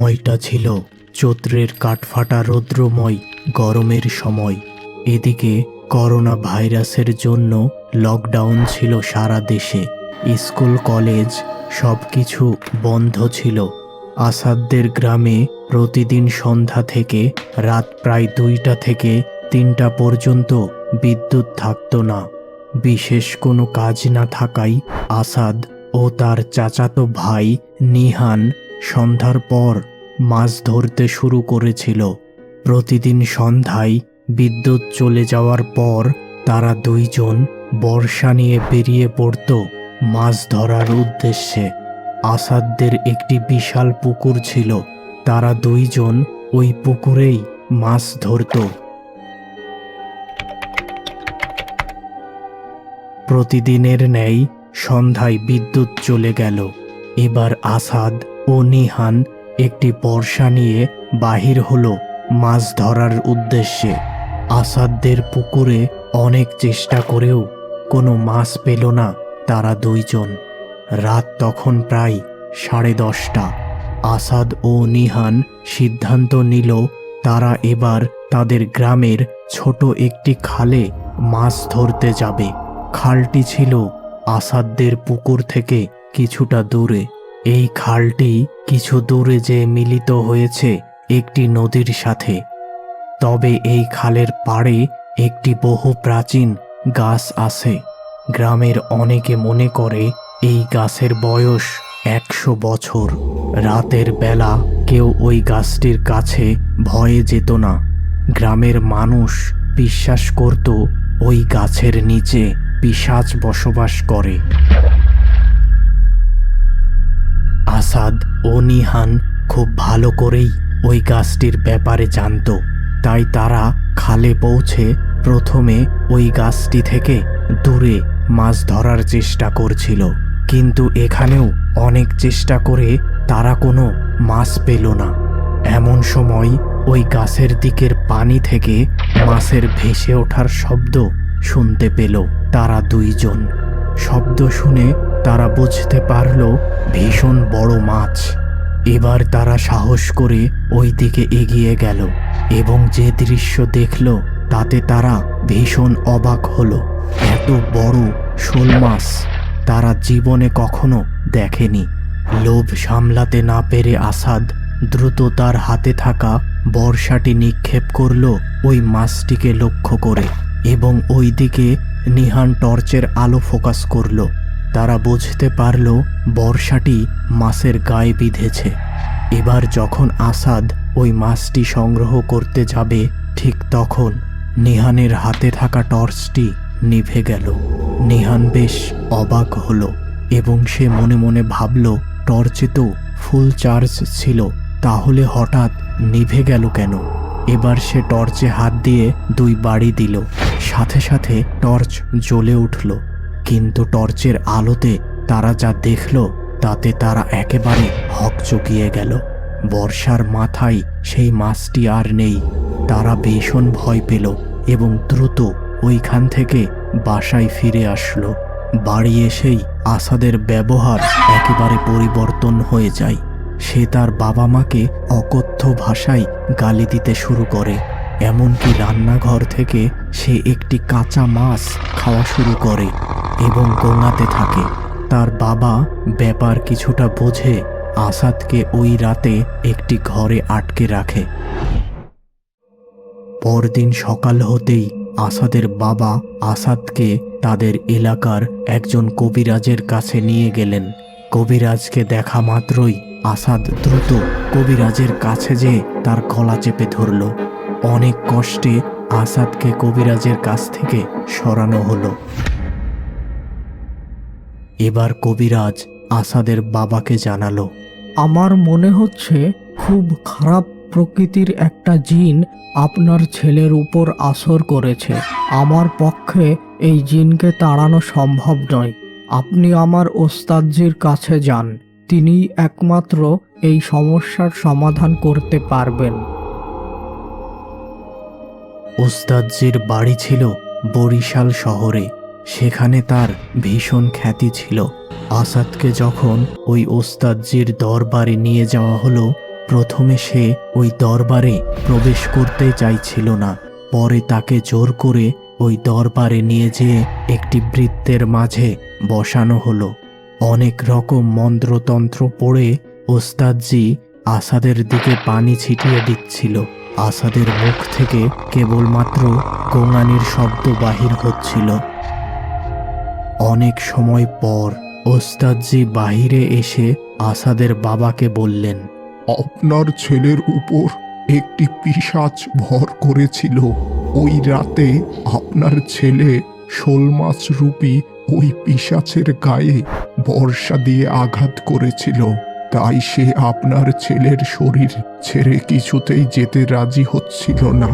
সময়টা ছিল চৈত্রের কাঠফাটা রৌদ্রময় গরমের সময়। এদিকে করোনা ভাইরাসের জন্য লকডাউন ছিল সারা দেশে। স্কুল, কলেজ সব কিছু বন্ধ ছিল। আসাদদের গ্রামে প্রতিদিন সন্ধ্যা থেকে রাত প্রায় দুইটা থেকে তিনটা পর্যন্ত বিদ্যুৎ থাকতো না। বিশেষ কোনো কাজ না থাকায় আসাদ ও তার চাচাতো ভাই নিহান সন্ধ্যার পর মাছ ধরতে শুরু করেছিল। প্রতিদিন সন্ধ্যায় বিদ্যুৎ চলে যাওয়ার পর তারা দুইজন বর্ষা নিয়ে বেরিয়ে পড়ত মাছ ধরার উদ্দেশ্যে। আসাদদের একটি বিশাল পুকুর ছিল, তারা দুইজন ওই পুকুরেই মাছ ধরত। প্রতিদিনের ন্যায় সন্ধ্যায় বিদ্যুৎ চলে গেল। এবার আসাদ ও নিহান একটি বর্ষা নিয়ে বাহির হলো মাছ ধরার উদ্দেশ্যে। আসাদদের পুকুরে অনেক চেষ্টা করেও কোনো মাছ পেল না তারা দুইজন। রাত তখন প্রায় সাড়ে দশটা। আসাদ ও নিহান সিদ্ধান্ত নিল তারা এবার তাদের গ্রামের ছোট একটি খালে মাছ ধরতে যাবে। খালটি ছিল আসাদদের পুকুর থেকে কিছুটা দূরে। এই খালটি কিছু দূরে যে মিলিত হয়েছে একটি নদীর সাথে। তবে এই খালের পাড়ে একটি বহু প্রাচীন গাছ আছে। গ্রামের অনেকে মনে করে এই গাছের বয়স একশো বছর। রাতের বেলা কেউ ওই গাছটির কাছে ভয়ে যেত না। গ্রামের মানুষ বিশ্বাস করত ওই গাছের নিচে পিশাচ বসবাস করে। আসাদ ও নিহান খুব ভালো করেই ওই গাছটির ব্যাপারে জানত। তাই তারা খালে পৌঁছে প্রথমে ওই গাছটি থেকে দূরে মাছ ধরার চেষ্টা করছিল। কিন্তু এখানেও অনেক চেষ্টা করে তারা কোনো মাছ পেল না। এমন সময় ওই গাছের দিকের পানি থেকে মাছের ভেসে ওঠার শব্দ শুনতে পেল। তারা দুইজন। শব্দ শুনে তারা বুঝতে পারল, ভীষণ বড় মাছ। এবার তারা সাহস করে ওই দিকে এগিয়ে গেল এবং যে দৃশ্য দেখল, তাতে তারা ভীষণ অবাক হলো। এত বড় শোল মাছ তারা জীবনে কখনো দেখেনি। লোভ সামলাতে না পেরে আসাদ দ্রুত তার হাতে থাকা বর্ষাটি নিক্ষেপ করল ওই মাছটিকে লক্ষ্য করে এবং ওই দিকে নিহান টর্চের আলো ফোকাস করল। তারা বুঝতে পারল বর্ষাটি মাছের গায়ে বিঁধেছে। এবার যখন আসাদ ওই মাছটি সংগ্রহ করতে যাবে, ঠিক তখন নিহানের হাতে থাকা টর্চটি নিভে গেল। নিহান বেশ অবাক হলো এবং সে মনে মনে ভাবল, টর্চে তো ফুল চার্জ ছিল, তাহলে হঠাৎ নিভে গেল কেন? এবার সে টর্চে হাত দিয়ে দুই বাড়ি দিল। সাথে সাথে টর্চ জ্বলে উঠল। কিন্তু টর্চের আলোতে তারা যা দেখল, তাতে তারা একেবারে হকচকিয়ে গেল। বর্ষার মাথায় সেই মাছটি আর নেই। তারা ভীষণ ভয় পেল এবং দ্রুত ওইখান থেকে বাসায় ফিরে আসলো। বাড়ি এসেই আসাদের ব্যবহার একেবারে পরিবর্তন হয়ে যায়। সে তার বাবা মাকে অকথ্য ভাষায় গালি দিতে শুরু করে। এমনকি রান্নাঘর থেকে সে একটি কাঁচা মাছ খাওয়া শুরু করে। এবং গোঙাতে থাকে। তার বাবা ব্যাপার কিছুটা বোঝে, আসাদকে ওই রাতে একটি ঘরে আটকে রাখে। পরদিন সকাল হতেই আসাদের বাবা আসাদকে তাদের এলাকার একজন কবিরাজের কাছে নিয়ে গেলেন। কবিরাজকে দেখা মাত্রই আসাদ দ্রুত কবিরাজের কাছে যেয়ে তার গলা চেপে ধরল। অনেক কষ্টে আসাদকে কবিরাজের কাছ থেকে সরানো হলো। এবার কবিরাজ আসাদের বাবাকে জানালো। আমার মনে হচ্ছে খুব খারাপ প্রকৃতির একটা জিন আপনার ছেলের উপর আসর করেছে। আমার পক্ষে এই জিনকে তাড়ানো সম্ভব নয়। আপনি আমার ওস্তাদজির কাছে যান। তিনি একমাত্র এই সমস্যার সমাধান করতে পারবেন। ওস্তাদজির বাড়ি ছিল বরিশাল শহরে। সেখানে তার ভীষণ খ্যাতি ছিল। আসাদকে যখন ওই ওস্তাদজির দরবারে নিয়ে যাওয়া হলো, প্রথমে সে ওই দরবারে প্রবেশ করতে চাইছিল না। পরে তাকে জোর করে ওই দরবারে নিয়ে যেয়ে একটি বৃত্তের মাঝে বসানো হলো। অনেক রকম মন্ত্রতন্ত্র পড়ে ওস্তাদজি আসাদের দিকে পানি ছিটিয়ে দিচ্ছিল। আসাদের মুখ থেকে কেবলমাত্র গোঙানির শব্দ বাহির হচ্ছিল। অনেক সময় পর ওস্তাদজি বাহিরে এসে আসাদের বাবাকে বললেন, আপনার ছেলের উপর একটি পিশাচ ভর করেছিল। ওই রাতে আপনার ছেলে শোল মাছ রূপী ওই পিশাচের গায়ে বর্ষা দিয়ে আঘাত করেছিল। তাই সে আপনার ছেলের শরীর ছেড়ে কিছুতেই যেতে রাজি হচ্ছিল না।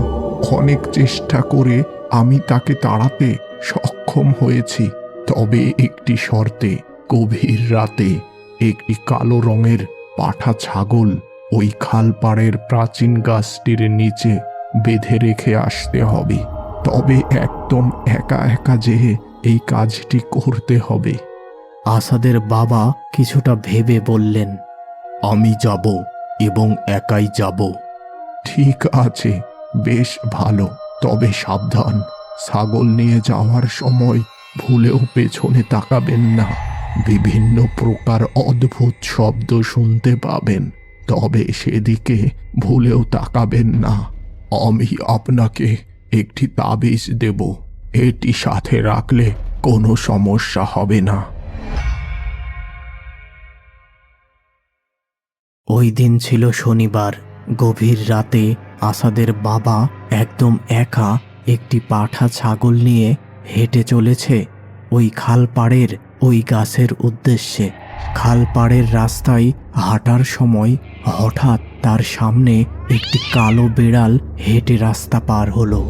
অনেক চেষ্টা করে আমি তাকে তাড়াতে সক্ষম হয়েছি। তবে একটি শর্তে গভীর রাতে একটি কালো রঙের পাঠা ছাগল ওই খালপাড়ের প্রাচীন গাছটির নিচে বেঁধে রেখে আসতে হবে। তবে একদম একা একা যেয়ে এই কাজটি করতে হবে। আসাদের বাবা কিছুটা ভেবে বললেন আমি যাব এবং একাই যাব। ঠিক আছে বেশ ভালো। তবে সাবধান। ছাগল নিয়ে যাওয়ার সময় ভুলেও পেছনে তাকাবেন না। বিভিন্ন প্রকার অদ্ভুত শব্দ শুনতে পাবেন, তবে সেদিকে ভুলেও তাকাবেন না। আমি আপনাকে একটি তাবিজ দেব, এটি সাথে রাখলে কোনো সমস্যা হবে না। ওই দিন ছিল শনিবার, গভীর রাতে আসাদের বাবা একদম একা একটি পাঠা ছাগল নিয়ে হেঁটে চলেছে ওই খাল পাড়ের ওই গাছের উদ্দেশ্যে। খাল পাড়ের রাস্তায় হাঁটার সময় হঠাৎ তার সামনে একটি কালো বেড়াল হেঁটে রাস্তা পার হলো।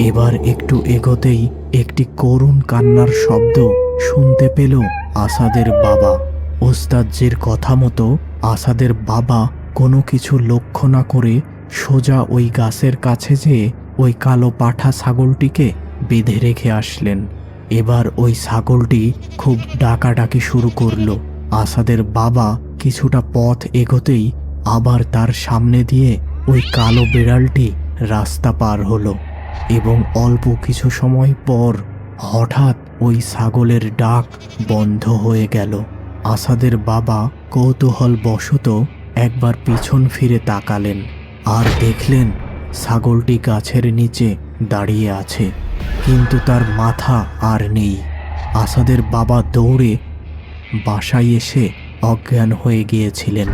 এবার একটু এগোতেই একটি করুণ কান্নার শব্দ শুনতে পেল আসাদের বাবা। ওস্তাদজির কথা মতো আসাদের বাবা কোনো কিছু লক্ষ্য না করে সোজা ওই গাছের কাছে যেয়ে ওই কালো পাঠা ছাগলটিকে বেঁধে রেখে আসলেন। এবার ওই ছাগলটি খুব ডাকাডাকি শুরু করল। আসাদের বাবা কিছুটা পথ এগোতেই আবার তার সামনে দিয়ে ওই কালো বিড়ালটি রাস্তা পার হলো এবং অল্প কিছু সময় পর হঠাৎ ওই ছাগলের ডাক বন্ধ হয়ে গেল। আসাদের বাবা কৌতূহল বশত একবার পিছন ফিরে তাকালেন আর দেখলেন ছাগলটি গাছের নিচে দাঁড়িয়ে আছে। কিন্তু তার মাথা আর নেই। আসাদের বাবা দৌড়ে বাসায় এসে অজ্ঞান হয়ে গিয়েছিলেন।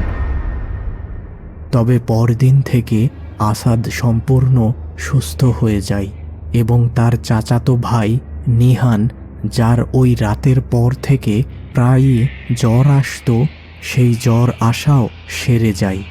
তবে পরদিন থেকে আসাদ সম্পূর্ণ সুস্থ হয়ে যায় এবং তার চাচাতো ভাই নিহান, যার ওই রাতের পর থেকে প্রায়ই জ্বর আসতো, সেই জ্বর আসাও সেরে যায়।